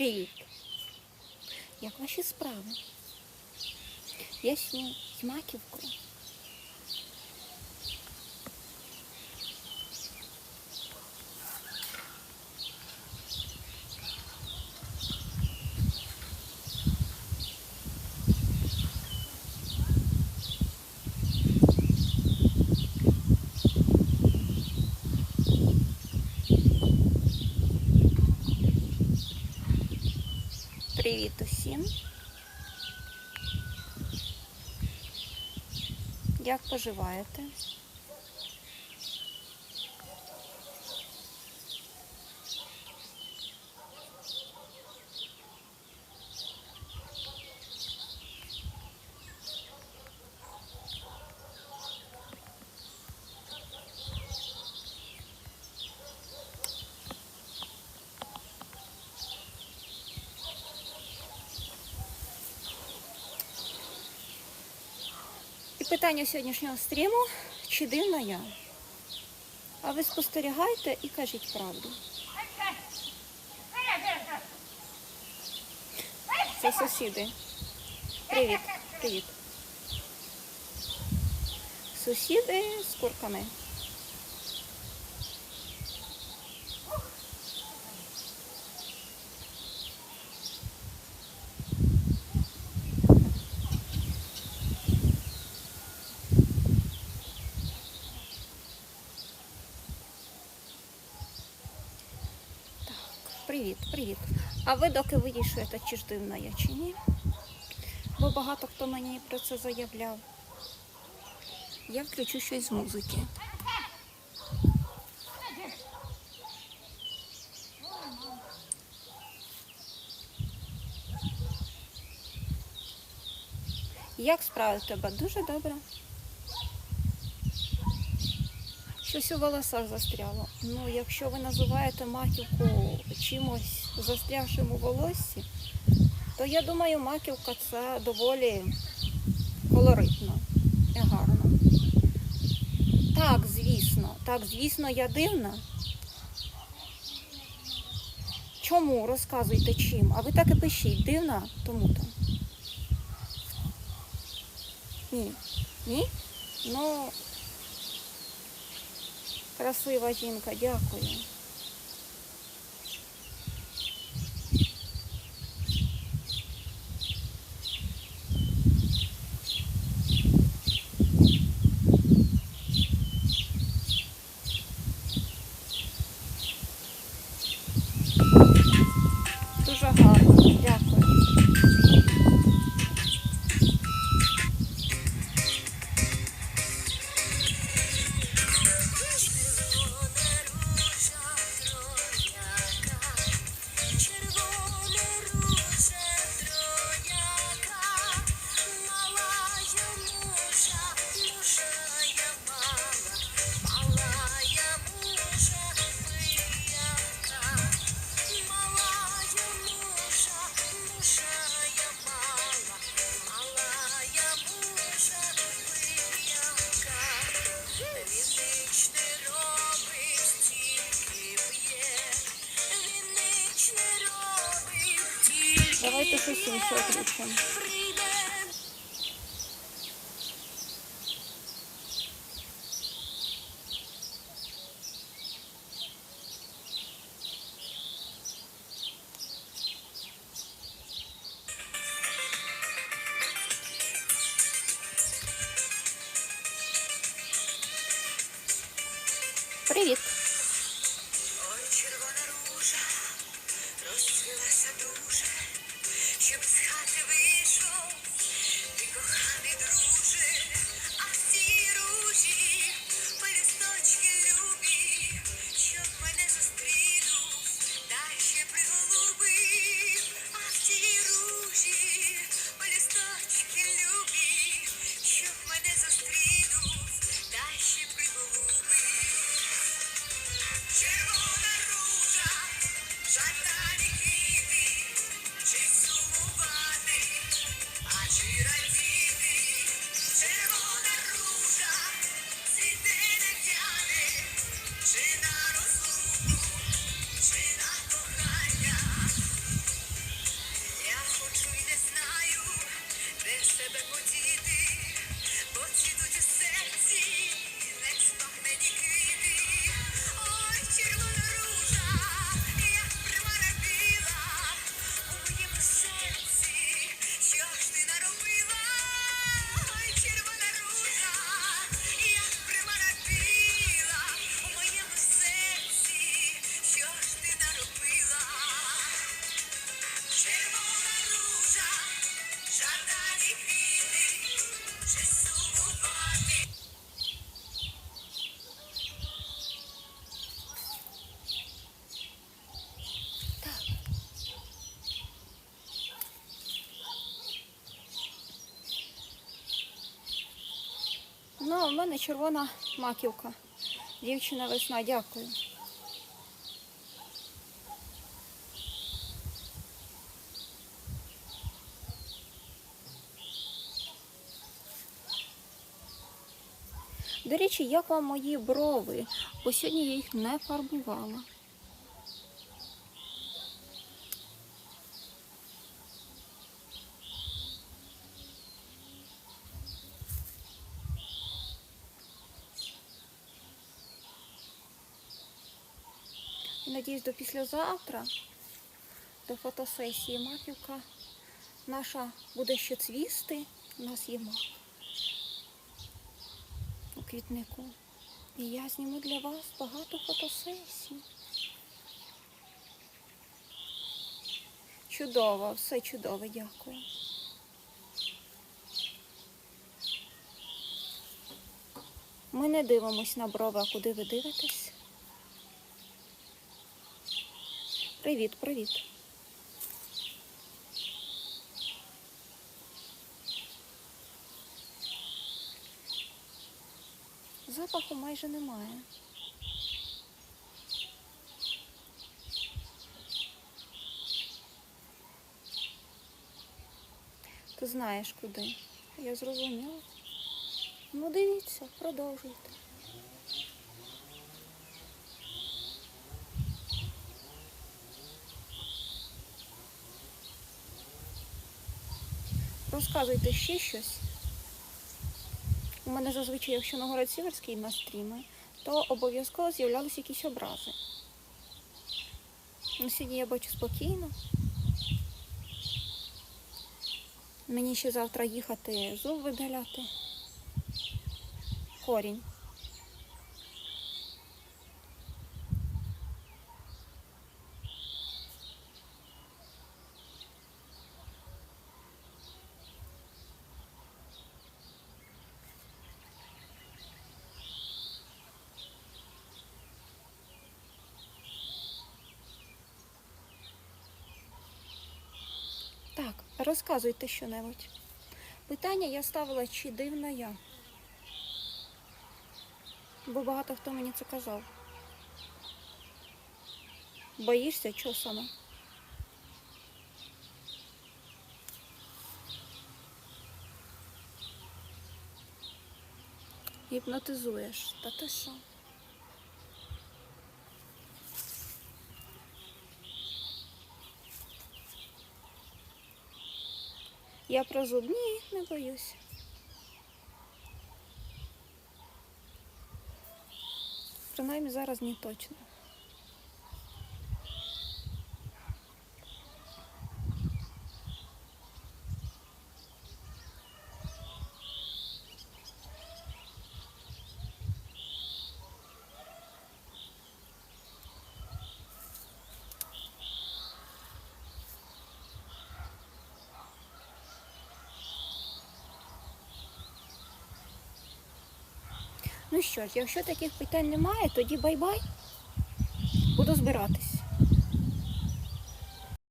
Привіт. Як ваші справи? Я Ясню з маківкою. Привіт усім. Як поживаєте? Питання сьогоднішнього стріму, чи дивна я? А ви спостерігайте і кажіть правду. Це сусіди. Привіт, привіт. Сусіди з курками. Так, привіт. А ви доки вирішуєте, чи ж дивна я, чи ні? Бо багато хто мені про це заявляв. Я включу щось з музики. Як справи тебе? Дуже добре. Щось у волосах застряло. Ну, якщо ви називаєте маківку чимось застрявшим у волоссі, то я думаю, маківка це доволі колоритно і гарно. Так, звісно, так, звісно, я дивна. Чому? Розказуйте чим? А ви так і пишіть, дивна тому-то. Ні. Ні? Ну, красива жінка, дякую. тільки Давайте щось інше включимо. прийде. Привіт. Мене червона маківка. Дівчина весна, дякую. До речі, як вам мої брови? Бо сьогодні я їх не фарбувала. Надіюсь, до післязавтра, до фотосесії маківка наша буде ще цвісти. У нас є мак у квітнику. І я зніму для вас багато фотосесій. Чудово, все чудово, дякую. Ми не дивимось на брови, а куди ви дивитесь? Привіт, привіт. Запаху майже немає. Ти знаєш куди. Я зрозуміла. Ну дивіться, продовжуйте. Розказуйте ще щось. У мене зазвичай, якщо на город Сіверський на стріми, то обов'язково з'являлися якісь образи. Ну, сьогодні я бачу спокійно. Мені ще завтра їхати зуб видаляти. Корінь. Так, розказуйте що-небудь. Питання я ставила, чи дивна я. Бо багато хто мені це казав. Боїшся, чого саме? Гіпнотизуєш. Та ти що? Я про зуб? Ні, не боюсь. Принаймні зараз не точно. Ну що ж, якщо таких питань немає, тоді бай-бай. Буду збиратись.